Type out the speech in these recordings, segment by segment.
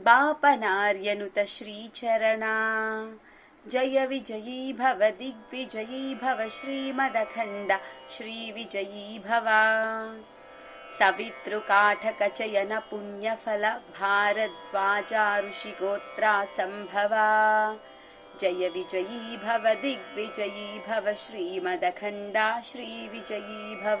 बापनार्यनुत श्रीचरणा। जय विजयी भव दिग्विजयी भव श्रीमदखण्ड। श्रीविजयी भव। सवितृकाठकचयन पुण्यफल भारद्वाजा ऋषिगोत्रा सम्भवा जय विजयी भव दिग्विजयी भव श्रीमदखण्डा। श्रीविजयी भव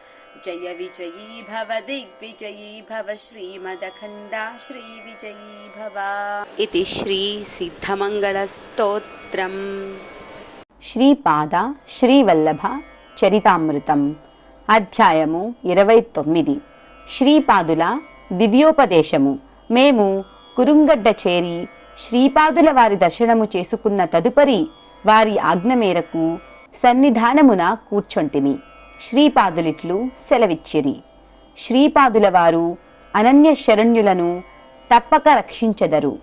जय विजयी भव दिग्विजयी भव श्रीमदखण्डा श्रीविजयी भव इति श्रीसिद्धमङ्गलस्तोत्रम् శ్రీపాద శ్రీవల్లభ చరితామృతం అధ్యాయము ఇరవై తొమ్మిది శ్రీపాదుల దివ్యోపదేశము మేము కురుంగడ్డ చేరి శ్రీపాదుల వారి దర్శనము చేసుకున్న తదుపరి వారి ఆజ్ఞ మేరకు సన్నిధానమున కూర్చొంటిమి శ్రీపాదులిట్లు సెలవిచ్చిరి. శ్రీపాదుల వారు అనన్య శరణ్యులను తప్పక రక్షించెదరు.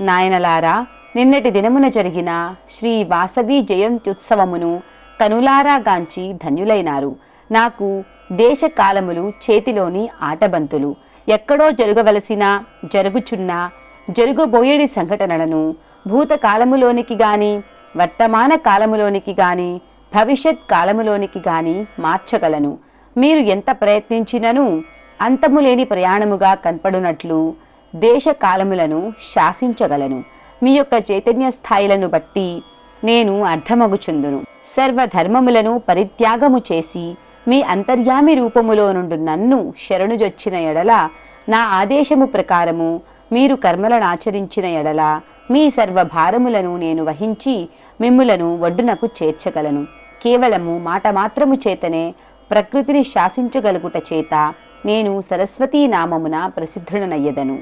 నాయనలారా నిన్నటి దినమున జరిగిన శ్రీ వాసవి జయంత్యుత్సవమును కనులారా గాంచి ధన్యులైనారు. నాకు దేశకాలములు చేతిలోని ఆటబంతులు. ఎక్కడో జరగవలసిన జరుగుచున్న జరుగుబోయేడి సంఘటనలను భూతకాలములోనికి గాని వర్తమాన కాలములోనికి గాని భవిష్యత్ కాలములోనికి గాని మార్చగలను. మీరు ఎంత ప్రయత్నించినను అంతములేని ప్రయాణముగా కనపడునట్లు దేశ కాలములను శాసించగలను. మీ యొక్క చైతన్య స్థాయిలను బట్టి నేను అర్థమగుచుందును. సర్వధర్మములను పరిత్యాగము చేసి మీ అంతర్యామి రూపములో నుండి నన్ను శరణుజొచ్చిన ఎడల నా ఆదేశము ప్రకారము మీరు కర్మలను ఆచరించిన ఎడల మీ సర్వభారములను నేను వహించి మిమ్ములను ఒడ్డునకు చేర్చగలను. కేవలము మాట మాత్రము చేతనే ప్రకృతిని శాసించగలుగుట చేత నేను సరస్వతీ నామమున ప్రసిద్ధుడనయ్యదను.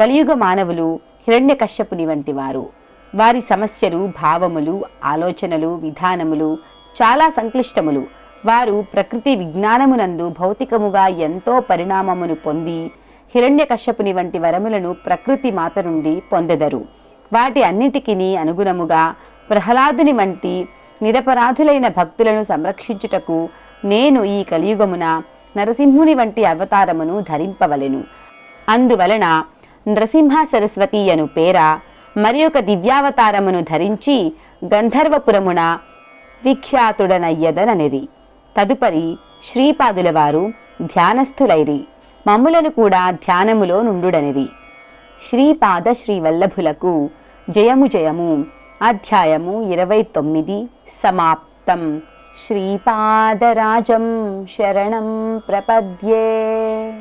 కలియుగ మానవులు హిరణ్యకశ్యపుని వంటి వారు. వారి సమస్యలు భావములు ఆలోచనలు విధానములు చాలా సంక్లిష్టములు. వారు ప్రకృతి విజ్ఞానమునందు భౌతికముగా ఎంతో పరిణామమును పొంది హిరణ్యకశ్యపుని వంటి వరములను ప్రకృతి మాత నుండి పొందెదరు. వాటి అన్నిటికీ అనుగుణముగా ప్రహ్లాదుని వంటి నిరపరాధులైన భక్తులను సంరక్షించుటకు నేను ఈ కలియుగమున నరసింహుని వంటి అవతారమును ధరింపవలెను. అందువలన నరసింహ సరస్వతి అను పేర మరి ఒక దివ్యావతారమును ధరించి గంధర్వపురమున విఖ్యాతుడనయ్యదననిది తదుపరి శ్రీపాదుల వారు ధ్యానస్థులైరి. మమ్ములను కూడా ధ్యానములో నుండుడనిది శ్రీపాద శ్రీవల్లభులకు జయము జయము. అధ్యాయము ఇరవై తొమ్మిది సమాప్తం. శ్రీపాదరాజం శరణం ప్రపద్యే.